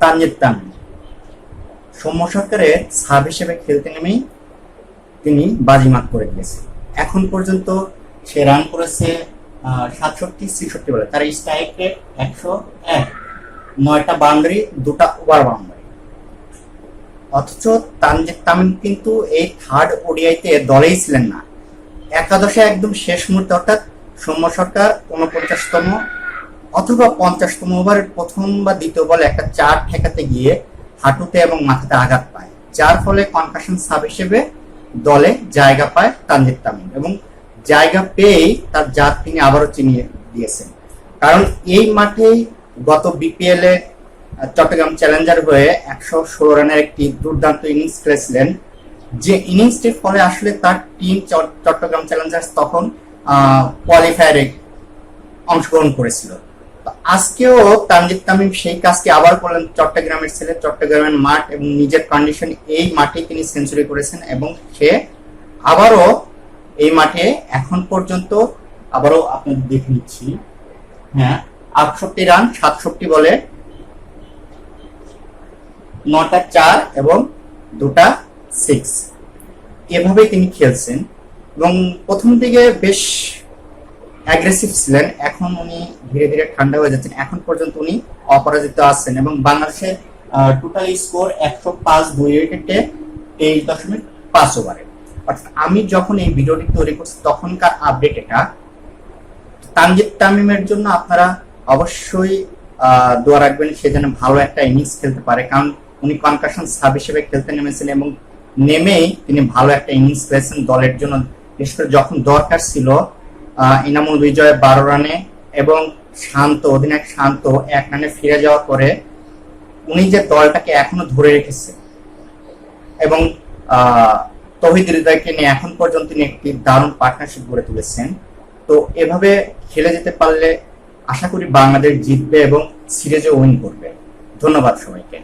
তানজিদ তামিম সৌম্য সরকারের সাব হিসেবে খেলতে নেমেই তিনি বাজিমাত করে দিয়েছেন। এখন পর্যন্ত সে রান করেছে সাতষট্টি, ছেষট্টি বলে। তার স্ট্রাইক রেট একশো এক, নয়টা বাউন্ডারি দুটা ওভার বাউন্ডারি অথচ তানজিদ তামিম কিন্তু এই থার্ড ওডিআইতে দলেই ছিলেন না। একাদশে একদম শেষ মুহূর্তে, অর্থাৎ সৌম্য সরকার উনপঞ্চাশতম অথবা পঞ্চাশতম ওভারের প্রথম বা দ্বিতীয় বলে একটা চার ঠেকাতে গিয়ে হাঁটুতে এবং মাথাতে আঘাত পায়, যার ফলে কনকাশন সাব হিসেবে দলে জায়গা পায় তানজিদ তামিম এবং জায়গা পেয়েই তার জাত তিনি আবারও চিনিয়ে দিয়েছেন। কারণ এই মাঠেই গত বিপিএল এ চট্টগ্রাম চ্যালেঞ্জার হয়ে একশো ষোলো রানের একটি দুর্দান্ত ইনিংস খেলেছিলেন। যে ইনিংসটির ফলে আসলে তার টিম চট্টগ্রাম চ্যালেঞ্জার্স তখন কোয়ালিফায়ারে অংশগ্রহণ করেছিল। আজকেও তানজিদ তামিম সেই কাজটি আবার করলেন চট্টগ্রামের ছেলে, চট্টগ্রামের মাঠ এবং নিজের কন্ডিশন এই মাঠে তিনি সেঞ্চুরি করেছেন এবং সে আবারও এই মাঠে এখন পর্যন্ত আবারও আপনাদের দেখে নিচ্ছি। হ্যাঁ আটষট্টি রান, সাতষট্টি বলে নটা চার এবং দুটা সিক্স এভাবেই তিনি খেলছেন এবং প্রথম দিকে বেশ অ্যাগ্রেসিভ ছিলেন, এখন উনি ধীরে ধীরে ঠান্ডা হয়ে যাচ্ছেন। এখন পর্যন্ত উনি অপরাজিত আছেন এবং বাংলাদেশের টোটাল স্কোর একশো পাঁচ দুই উইকেটে তেইশ দশমিক পাঁচ ওভারে। অর্থাৎ আমি যখন এই ভিডিওটি তৈরি করছি, তখনকার আপডেট এটা। তানজিদ তামিমের জন্য আপনারা অবশ্যই দোয়া রাখবেন, সে যেন ভালো একটা ইনিংস খেলতে পারে। কারণ উনি কনকাশন সাব হিসেবে খেলতে নেমেছেন এবং নেমেই তিনি ভালো একটা ইনিংস খেলেছেন দলের জন্য। বিশেষ করে যখন দরকার ছিল ইনামুল বিজয় বারো রানে এবং শান্ত, অধিনায়ক শান্ত এক রানে ফিরে যাওয়ার পরে উনি যে দলটাকে এখনও ধরে রেখেছে এবং তহিদ হৃদয়কে নিয়ে এখন পর্যন্ত তিনি একটি দারুণ পার্টনারশিপ গড়ে তুলেছেন, তো এভাবে খেলে যেতে পারলে আশা করি বাংলাদেশ জিতবে এবং সিরিজে উইন করবে। ধন্যবাদ সবাইকে।